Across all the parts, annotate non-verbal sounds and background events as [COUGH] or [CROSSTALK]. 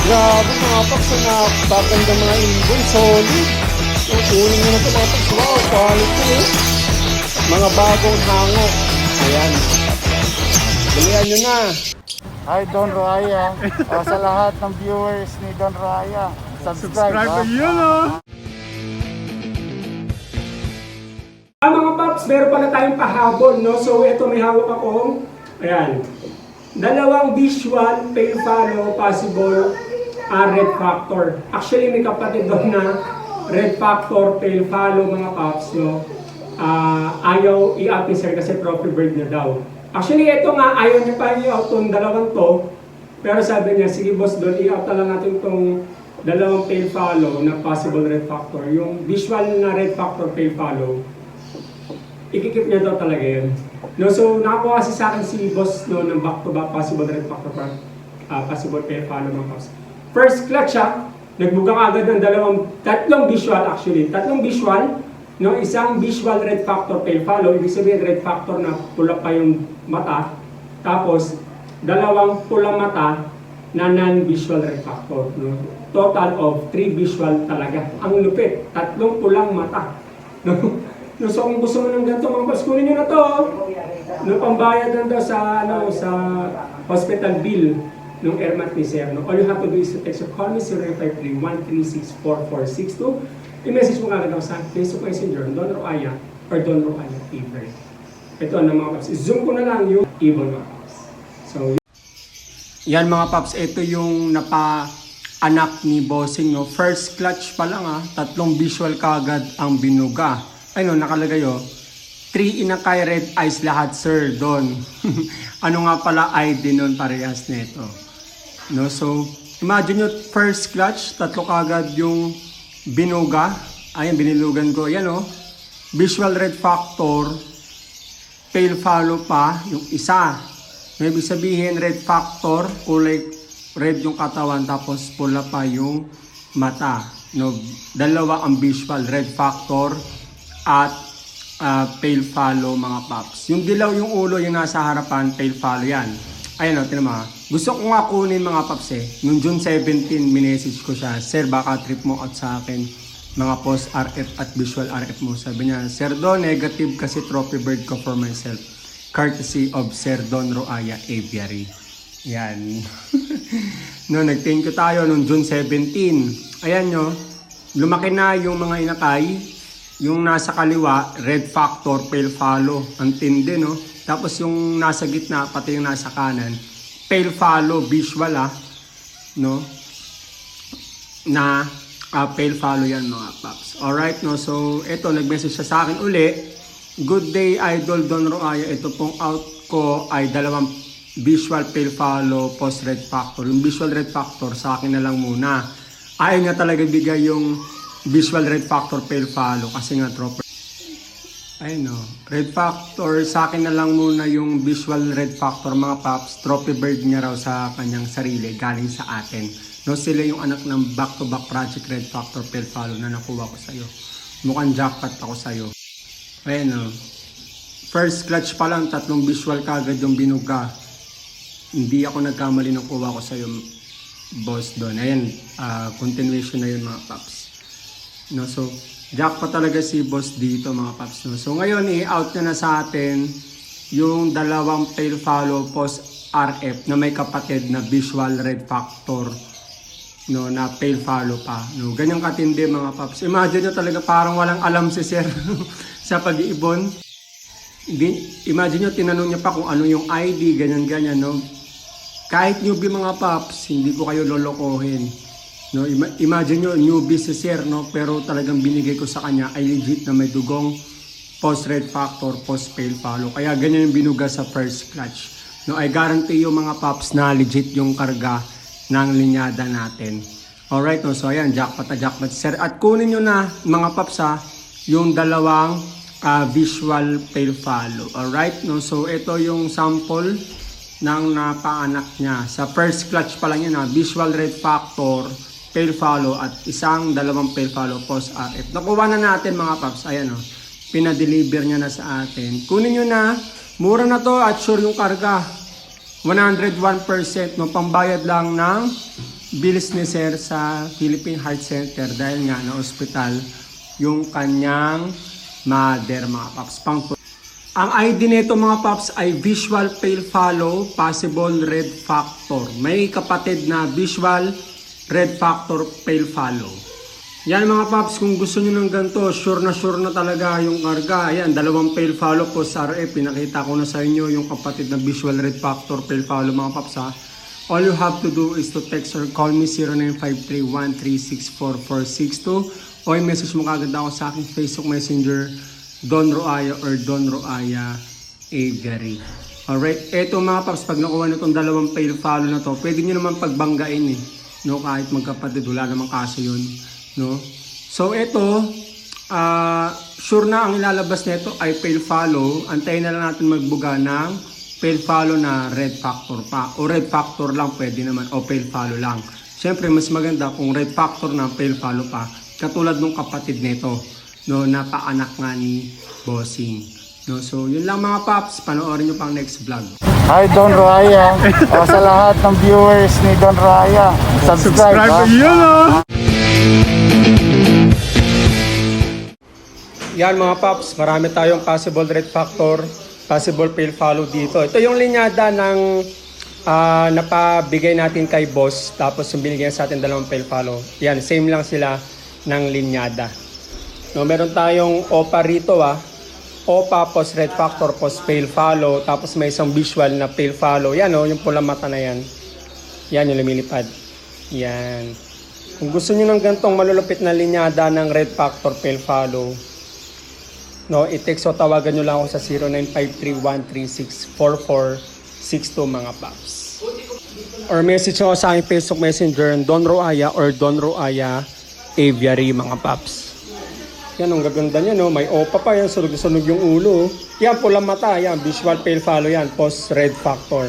Grabe mga paps, ang napakaganda mga ibon, solid. Yung kunin nyo na ito mga paps, wow, quality eh. Mga bagong hango. Ayan. Bilihan nyo na. Hi Don Raya. o, sa lahat ng viewers ni Don Raya, subscribe. ha? yun oh. Ah, mga paps, meron pala tayong pahabol, no? So, ito may hawak akong, ayan, dalawang visual pale follow possible ah, red factor. Actually, may kapatid doon na red factor pale follow, mga paps, no? Ah, ayaw sir kasi trophy bird na daw. Actually, ito nga, ayaw niya pa i-out tong dalawang to. Pero sabi niya, sige boss, doon i-out na lang natin tong dalawang pale follow na possible red factor. Yung visual na red factor pale follow, ikikip niya daw talaga yun. No, so nakakuha kasi sa akin si boss no, ng back-to-back possible red factor pa, ah, possible pair follow mga paps. First clutch siya, nagbugang agad ng dalawang, tatlong visual actually, tatlong visual, no, isang visual red factor pair follow, ibig sabihin red factor na pula pa yung mata, tapos dalawang pulang mata na non-visual red factor. No? Total of three visual talaga. Ang lupit, tatlong pulang mata. No? No, so kung gusto mo ng ganito, mga boss, kunin nyo na to. No, pambayad lang daw sa, ano, sa hospital bill ng airmat ni Sir. No? All you have to do is to text or call me 0953-136-4462. I-message mo nga ako sa Facebook Messenger, Don Roaya or Don Roaya Fever. Ito na mga paps. I-zoom ko na lang yung ibon mga paps. So, yan mga paps, ito yung napa anak ni Bossing, no? First clutch pa lang, ah. Tatlong visual kagad ang binuga. Ay, no, nakalagay, oh. Three inakay red eyes lahat, sir, doon. [LAUGHS] ano nga pala ID nun parehas nito. No, so, imagine nyo, first clutch, tatlo kagad yung binuga. Ayan, binilugan ko. Ayan, oh. Visual red factor, pale follow pa, yung isa. May sabihin, red factor, kulay red yung katawan, tapos pula pa yung mata. No, dalawa ang visual, red factor at ah, pale follow mga paps. Yung dilaw yung ulo, yung nasa harapan, pale follow yan. Ayan o, tinan mo ha. Gusto ko nga kunin mga paps eh. Nung June 17, minessage ko siya, Sir, baka trip mo out sa akin mga post RF at visual RF mo. Sabi niya, Sir Don, negative kasi trophy bird ko for myself. Courtesy of Sir Don Roaya Aviary. Yan. [LAUGHS] no, nag-thank you tayo nung June 17. Ayan nyo, lumaki na yung mga inakay. Yung nasa kaliwa, red factor, pale follow. Ang tindi, no? Tapos yung nasa gitna, pati yung nasa kanan, pale follow, visual, ah. No? Na ah, pale follow yan mga paps. Alright, no? So, eto, nag-message siya sa akin uli. Good day, Idol Don Roaya. Ito pong out ko ay dalawang visual pale follow post red factor. Yung visual red factor sa akin na lang muna. Ayaw niya talaga bigay yung visual red factor pale follow kasi nga tropper. Ay no, red factor sa akin na lang muna yung visual red factor mga paps. Trophy bird niya raw sa kanyang sarili galing sa atin. No, sila yung anak ng back-to-back project red factor pale follow na nakuha ko sa'yo. Mukhang jackpot ako sa'yo. Ayan no. First clutch pa lang, tatlong visual kagad yung binuga. Hindi ako nagkamali ng kuha ko sa'yo, boss doon. Ayan, ah, continuation na yun mga paps. No, so, jackpot talaga si boss dito mga paps. No? So, ngayon, i-out na na sa atin yung dalawang tail follow post RF na may kapatid na visual red factor no na pale follow pa no ganyan katindi mga paps imagine nyo talaga parang walang alam si sir [LAUGHS] sa pag-iibon imagine nyo, tinanong niya pa kung ano yung ID, ganyan-ganyan, no? Kahit newbie mga paps, hindi ko kayo lolokohin. No, ima- imagine nyo, newbie si sir, no? Pero talagang binigay ko sa kanya ay legit na may dugong post red factor, post pale follow. Kaya ganyan yung binuga sa first clutch. No, I guarantee yung mga paps na legit yung karga ng linyada natin. Alright, no? So ayan, jackpot na jackpot sir. At kunin nyo na mga paps ha, yung dalawang ah, visual pale follow. Alright, no? So ito yung sample ng napaanak niya. Sa first clutch pa lang yun ha, visual red factor, pale follow at isang dalawang pale follow post RF. Nakuha na natin mga paps. Ayan o. Pinadeliver niya na sa atin. Kunin nyo na. Mura na to at sure yung karga. 101% no pambayad lang ng bilis ni Sir sa Philippine Heart Center dahil nga na ospital yung kanyang mother mga paps. Pang ang ID nito mga paps ay visual pale follow, possible red factor. May kapatid na visual red factor pale follow. Yan mga paps, kung gusto nyo ng ganito, sure na sure na talaga yung karga. Ayan, dalawang pale follow po sa RF. Pinakita ko na sa inyo yung kapatid na visual red factor pale follow mga paps ha. All you have to do is to text or call me 0953-1364462 o i-message mo kagad ako sa aking Facebook Messenger Don Roaya or Don Roaya Avery. Alright, eto mga paps, pag nakuha na itong dalawang pale follow na to, pwede nyo naman pagbanggain eh. No, kahit magkapatid, wala namang kaso yun. No? So eto, ah sure na ang ilalabas nito ay pale follow. Antayin na lang natin magbuga ng pale follow na red factor pa. O red factor lang pwede naman, o pale follow lang. Siyempre, mas maganda kung red factor na pale follow pa. Katulad nung kapatid nito, no, napaanak nga ni Bossing. No, so, yun lang mga paps. Panoorin nyo pang next vlog. Hi Don Raya. [LAUGHS] o sa lahat ng viewers ni Don Raya, subscribe. ha? yun Yan mga paps, marami tayong possible red factor, possible pale follow dito. Ito yung linyada ng ah, napabigay natin kay boss, tapos yung binigyan sa atin dalawang pale follow. Yan, same lang sila ng linyada. No, meron tayong OPA rito ah. OPA post red factor post pale follow, tapos may isang visual na pale follow. Yan oh, yung pulang mata na yan. Yan yung lumilipad. Yan. Kung gusto niyo ng gantong malulupit na linyada ng red factor pale follow, no, i-text o tawagan nyo lang ako sa 0953-136-4462 mga paps. Or message ako sa aking Facebook Messenger, Don Roaya or Don Roaya Aviary mga paps. Yan, ang gaganda niya, no? May opa pa yan, sunog-sunog yung ulo. Yan, pulang mata, yan, visual pale follow yan, post red factor.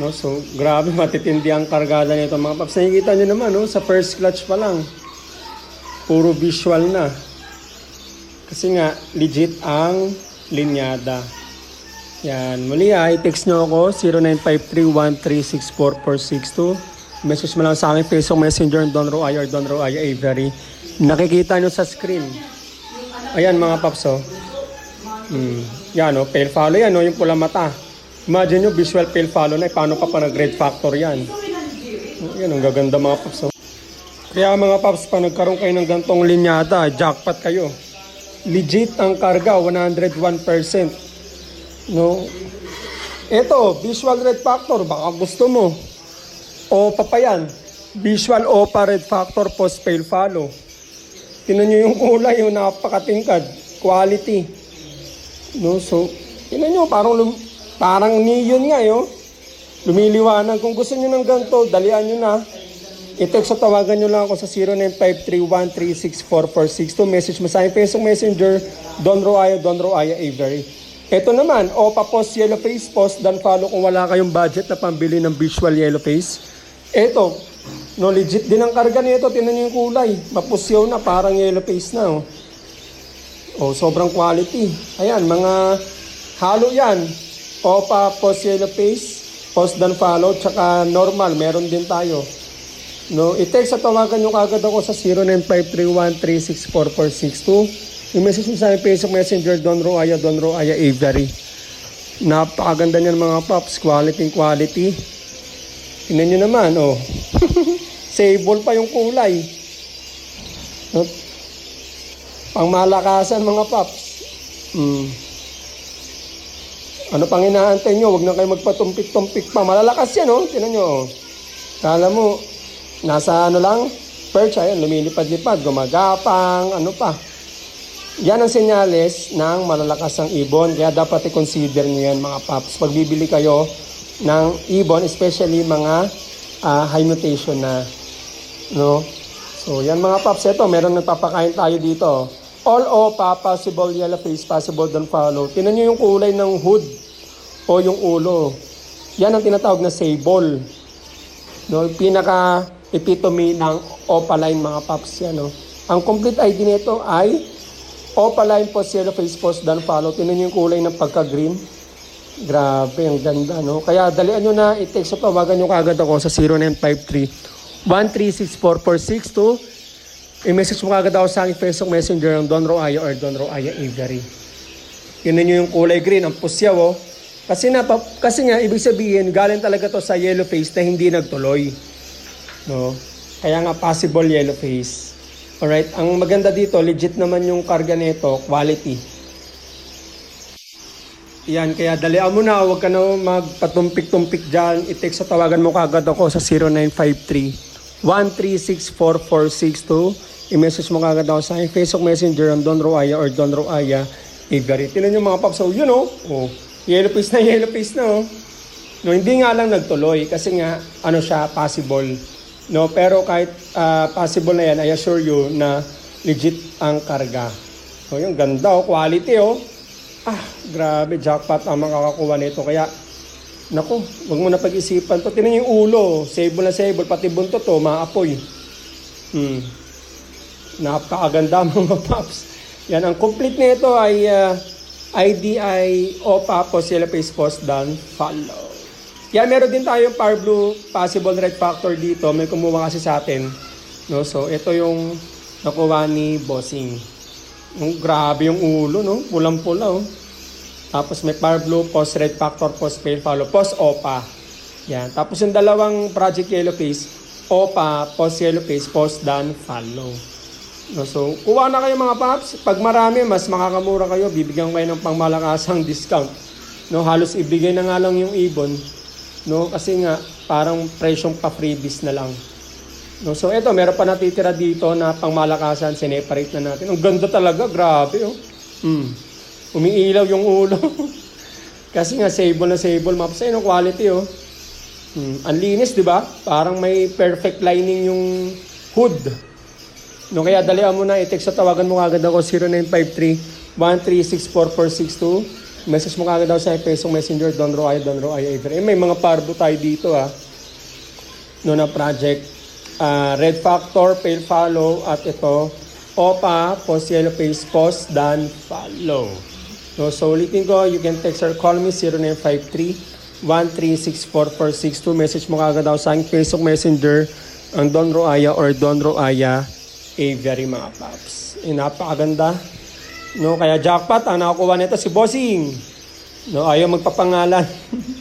No, so, grabe, [LAUGHS] matitindi ang kargada nito mga paps. Nakikita nyo naman, no? Sa first clutch pa lang. Puro visual na. Kasi nga, legit ang linyada. Yan. Muli ha, i-text nyo ako, 0953-1364462. Message mo lang sa akin, Facebook Messenger, Don Roaya or Don Roaya Avery. Nakikita nyo sa screen. Ayan mga paps, oh. Hmm. Yan, oh. Pale follow yan, oh. Yung pula mata. Imagine nyo, visual pale follow na. eh, Paano pa pa nag-red factor yan? Yan, ang gaganda mga paps, oh. Kaya mga paps, pa nagkaroon kayo ng gantong linyada, jackpot kayo. Legit ang karga, 101%. No? Ito, visual red factor, baka gusto mo. OPA pa yan. Visual red factor post pale follow. Tinan nyo yung kulay, yung napakatingkad. Quality. No, so, tinan nyo, parang, lum- parang neon nga, yo. Lumiliwanag. Kung gusto nyo ng ganito, dalian nyo na. I-text o tawagan nyo lang ako sa 0953-136-4462. Message mo sa akin, Facebook Messenger, Don Roaya, Don Roaya Avery. Ito naman, OPA post yellow face post, dan follow kung wala kayong budget na pambili ng visual yellow face. Ito, no legit din ang karga nito, tinan niyo yung kulay. Mapusyaw na, parang yellow face na. Oh. oh, sobrang quality. Ayan, mga halo yan. OPA post yellow face, post dan follow, tsaka normal, meron din tayo. No, i-text at tawagan nyo kagad ako sa 0953-136-4462. I-message mo sa akin Facebook Messenger, Don Roaya, Don Roaya Avery. Napakaganda niyan mga paps, quality quality. Tingnan nyo naman, oh. [LAUGHS] Sable pa yung kulay. No? Pangmalakasan mga paps. Mm. Ano pang inaantay nyo? Huwag na kayo magpatumpik-tumpik pa. Malalakas yan, oh. Tingnan nyo, oh. Kala mo, nasa ano lang, perch, ayan, lumilipad-lipad, gumagapang, ano pa. Yan ang senyales ng malalakas ang ibon, kaya dapat i-consider nyo yan mga paps. Pag bibili kayo ng ibon, especially mga ah, high mutation na, no? So, yan mga paps, ito, meron nagpapakain tayo dito. All o pa, possible yellow face, possible don't follow. Tinan nyo yung kulay ng hood o yung ulo. Yan ang tinatawag na sable. No, pinaka epitome ng opaline mga paps yan. No? Ang complete ID nito ay opaline post yellow face post dan follow. Tingnan niyo yung kulay ng pagka-green. Grabe, ang ganda. No? Kaya dalian nyo na i-text o tawagan nyo kagad ako sa 0953 1364462. I-message mo kagad ako sa aking Facebook Messenger ng Don Roaya or Don Roaya Avery. Yun ninyo yung kulay green, ang pusyaw oh. Kasi, na, kasi nga, ibig sabihin, galing talaga to sa yellow face na hindi nagtuloy. No? Kaya nga possible yellow face. Alright, ang maganda dito, legit naman yung karga nito, quality. Yan, kaya dalian mo na, huwag ka na magpatumpik-tumpik dyan. I-text sa tawagan mo kagad ako sa 0953 1364462. I-message mo kagad ako sa Facebook Messenger ang Don Roaya or Don Roaya Avery. Tinan yung mga paps, so yun oh. oh. Yellow face na, [LAUGHS] yellow face na oh. No, hindi nga lang nagtuloy kasi nga ano siya possible. No, pero kahit ah, possible na yan, I assure you na legit ang karga. So, yung ganda oh, quality oh. Ah, grabe, jackpot ang makakakuha nito. Kaya, naku, wag mo na pag-isipan to. Tinan yung ulo, sable na sable, pati buntot to, maapoy. Hmm. Napakaganda [LAUGHS] mga paps. Yan, ang complete nito ay ah, IDI OPA Post Yellow Face Post done follow. Yan, meron din tayong Power Blue Possible Red Factor dito. May kumuha kasi sa atin. No? So, ito yung nakuha ni Bossing. Yung grabe yung ulo, no? Pulang-pula, oh. Tapos may Power Blue, Post Red Factor, Post Pale Follow, Post OPA. Yan. Tapos yung dalawang Project Yellow Face, OPA, Post Yellow Face, Post Done Follow. No, so, kuha na kayo mga paps. Pag marami, mas makakamura kayo. Bibigyan kayo ng pangmalakasang [LAUGHS] discount. No, halos ibigay na nga lang yung ibon. No, kasi nga, parang presyong pa-freebies na lang. No, so eto, meron pa natitira dito na pangmalakasan, sineparate na natin. Ang ganda talaga, grabe oh. Hmm. Umiilaw yung ulo. [LAUGHS] Kasi nga sable na sable maps. Ayun ang quality oh. Hmm. Ang linis, di ba? Parang may perfect lining yung hood. No, kaya dalihan mo na, i-text sa tawagan mo kagad ako 0953-1364462. Message mo kagad ako sa Facebook Messenger, Don Roaya, Don Roaya Avery. Eh, may mga parbo tayo dito ah. No, na project. Ah, Red Factor, Pale Follow, at ito, OPA, Post Yellow Face, Post, Dan, Follow. No, so ulitin ko, you can text or call me 0953 1364462. Message mo kagad ako sa Facebook Messenger, ang Don Roaya or Don Roaya Avery mga paps. Eh, napakaganda. No, kaya jackpot ang nakakuha nito si Bossing. No, ayaw magpapangalan. [LAUGHS]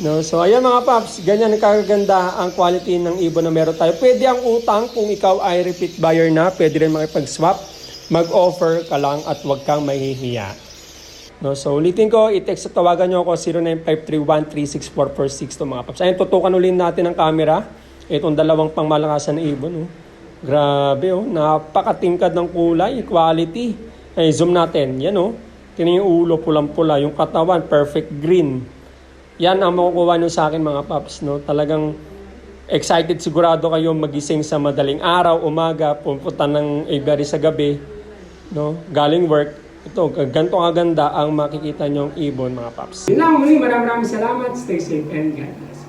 no, so ayan mga paps, ganyan kaganda ang quality ng ibon na meron tayo. Pwede ang utang kung ikaw ay repeat buyer na, pwede rin makipag-swap. Mag-offer ka lang at huwag kang mahihiya. No, so ulitin ko, i-text at tawagan nyo ako 0953-1364462 mga paps. Ayun, tutukan ulit natin ang camera. Itong dalawang pangmalakasan na ibon. Oh. Grabe oh, napakatingkad ng kulay, quality. Ay, zoom natin. Yan oh. Tingnan yung ulo, pulang-pula. Yung katawan, perfect green. Yan ang makukuha nyo sa akin mga paps. No? Talagang excited sigurado kayo magising sa madaling araw, umaga, pupunta ng aviary sa gabi. No? Galing work. Ito, ganito kaganda ang makikita nyong ibon mga paps. Yun lang muli. Maraming maraming salamat. Stay safe and God bless.